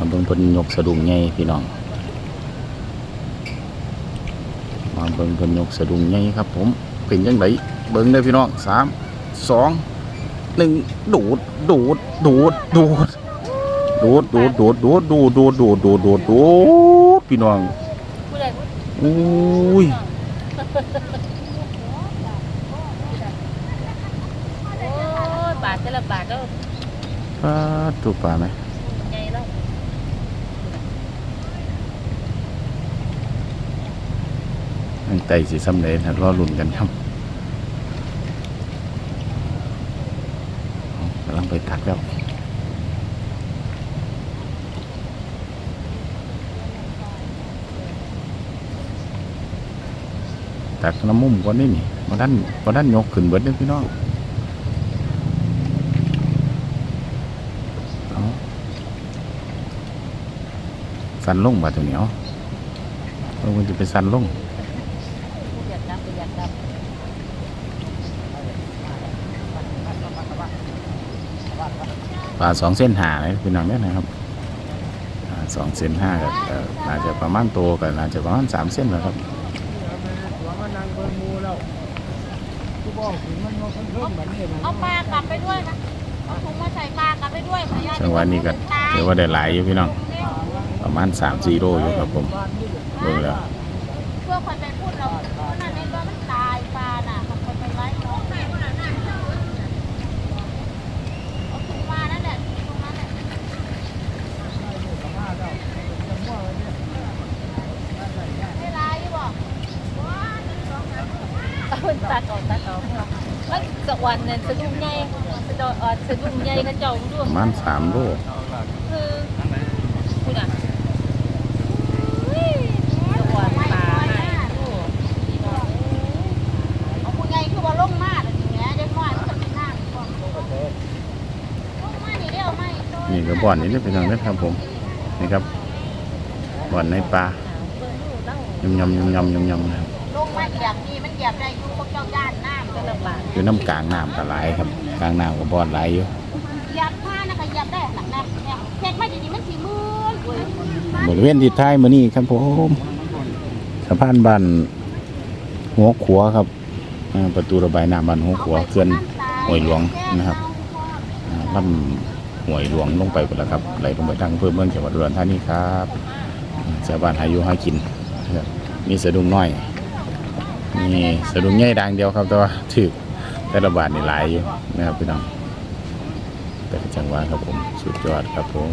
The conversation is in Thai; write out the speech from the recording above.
มาเบิ่งเพิ่นยกสะดุ้งใหญ่พี่น้อง มาเบิ่งเพิ่นยกสะดุ้งใหญ่ครับ ผม เป็นจังไดเบิ่งเด้อพี่น้องสามสองหนึ่งดูดดูดดูดดูดดูดดูดดูดดูดดูดดูดดูดดูดดูดดูดพี่น้องผู้ใดอุ้ยโอ้ยบาทแต่ละบาทก็ปลาถูกปลาไหม ใหญ่แล้ว อันไต่สิสำเร็จนะรอลุ้นกันครับกำลังไปตักแล้วตักน้ำมุมก่อนนี่นี่มาด้านมาด้านยกขึ้นเบิดเด้อพี่น้องสันลงบาตัวเหนียวเราควรจะไปสันลง ผู้อยากดำผู้อยากด ปลาสองเส้นหาเลยพี่น้องเนี่ยนะครับอ่าสองเส้นห้าก็เอ่อน่าจะประมาณโตกันน่าจะประมาณสามเส้นแล้วครับหัวมันนั่งเบิ่งหมูแล้วกูบอกถึงมันว่าเพิ่นเพิ่มแบบนี้นะำเอาปลากลับไปด้วยนะเอาถุงมาใส่ปลากลับไปด้วยขออนุญาตจังหวะนี้ก็ถือว่าได้หลายอยู่พี่น้องประมาณสามสี่โลอยู่ครับผมเบิ่งแล้วเพื่อคนไปพูดเรานั่นเองว่ามันตายปลาน่ะคนไปไว้น้องเอาถุงมานั่นแหละถุงนั้นแหละไม่ร้ายอยู่บอก เอาตาก่าตาเก่ามันสวรรค์เนี่ยสะดุ้งใหญ่สะดออ่อนสะดุ้งใหญ่กระเจ้าด้วปยระมาณสามโลคือคุณอะสวรรค์ป่าให้ดูเอาคุณไงคือว่าลงมาแต่ทีเนี้ยเด็กน้อยมันจะเป็นหน้าก่อนลงมานี่เดียวไม่โดนนี่ก็บ่อนนี่เด้อพี่น้องเด้ครับผมนี่ครับบ่อนในปลายำยำยำยำยำยำนะครับ มาเหยียบนี่มันเหยียบได้อยู่พวกเจ้าย่านน้ำก็ลำบากอยู่น้ำกลางน้ำก็หลายครับกลางน้ำก็บ่อนหลายอยู่เหยียบผ้านะก็เหยียบได้หลังนะเนี่ยเช็ดไม่ดีๆมันสีมืนเว้ยบริเวณที่ท้ายมือนี้ครับผมสะพานบ้านหัวขัวครับอ่าประตูระบายน้ำบ้านหัวขัวเขื่อนห้วยหลวงนะครับอ่าลำห้วยหลวงลงไปหมดแล้วครับไหลลงไปทางอำเภอเมืองจังหวัดอุดรธานีครับชาวบ้านหาอยู่หากินนะครับมีสะดุ้งน้อย นี่สะดุ้งใหญ่ดังเดียวครับ แต่ว่าถือแต่ระบาทนี่หลายอยู่นะครับพี่น้องแต่จังหวะครับผม สุดยอดครับผม